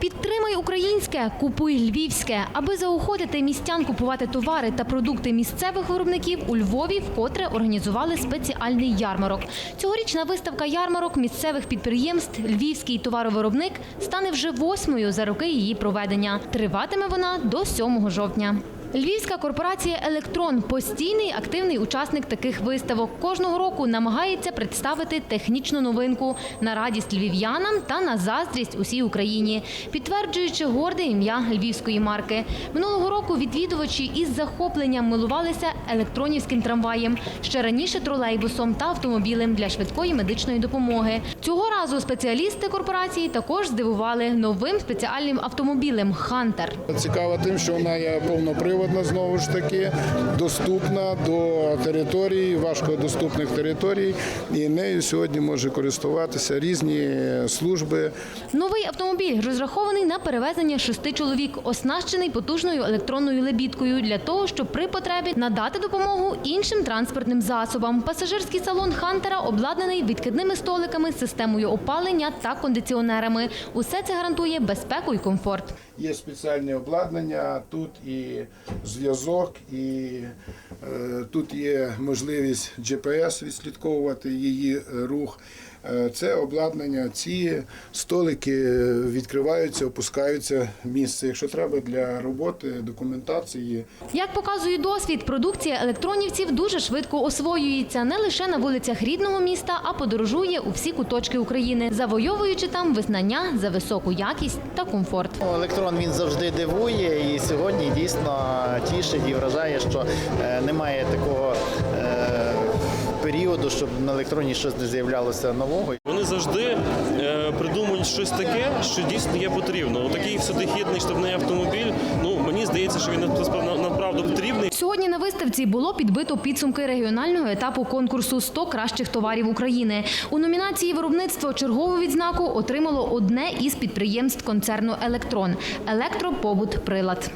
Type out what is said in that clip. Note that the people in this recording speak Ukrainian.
Підтримай українське, купуй львівське. Аби заохотити містян купувати товари та продукти місцевих виробників, у Львові вкотре організували спеціальний ярмарок. Цьогорічна виставка ярмарок місцевих підприємств Львівський товаровиробник стане вже восьмою за роки її проведення. Триватиме вона до 7 жовтня. Львівська корпорація Електрон постійний активний учасник таких виставок. Кожного року намагається представити технічну новинку на радість львів'янам та на заздрість усій Україні, підтверджуючи горде ім'я львівської марки. Минулого року відвідувачі із захопленням милувалися електронівським трамваєм, ще раніше тролейбусом та автомобілем для швидкої медичної допомоги. Цього разу спеціалісти корпорації також здивували новим спеціальним автомобілем Хантер. Цікава тим, що вона є повноприводна знову ж таки, доступна до територій, важкодоступних територій, і нею сьогодні може користуватися різні служби. Новий автомобіль розрахований на перевезення шести чоловік, оснащений потужною електронною лебідкою для того, щоб при потребі надати допомогу іншим транспортним засобам. Пасажирський салон Хантера обладнаний відкидними столиками, системою опалення та кондиціонерами. Усе це гарантує безпеку і комфорт. Є спеціальне обладнання, тут і зв'язок, і е, тут є можливість GPS відслідковувати її рух. Е, Це обладнання, ці столики відкриваються, опускаються місце, якщо треба для роботи, документації. Як показує досвід, продукція електронівців дуже швидко освоюється не лише на вулицях рідного міста, а подорожує у всі куточки України, завойовуючи там визнання за високу якість та комфорт. Ну, Електрон він завжди дивує і сьогодні дійсно тішить і вражає, що е, немає такого е, періоду, щоб на електроні щось не з'являлося нового. Вони завжди е, придумують щось таке, що дійсно є потрібно. Отакий всюдихідний штабний автомобіль. Ну мені здається, що він направду потрібний. Сьогодні на виставці було підбито підсумки регіонального етапу конкурсу «100 кращих товарів України. У номінації виробництво чергову відзнаку отримало одне із підприємств концерну Електрон електропобут прилад.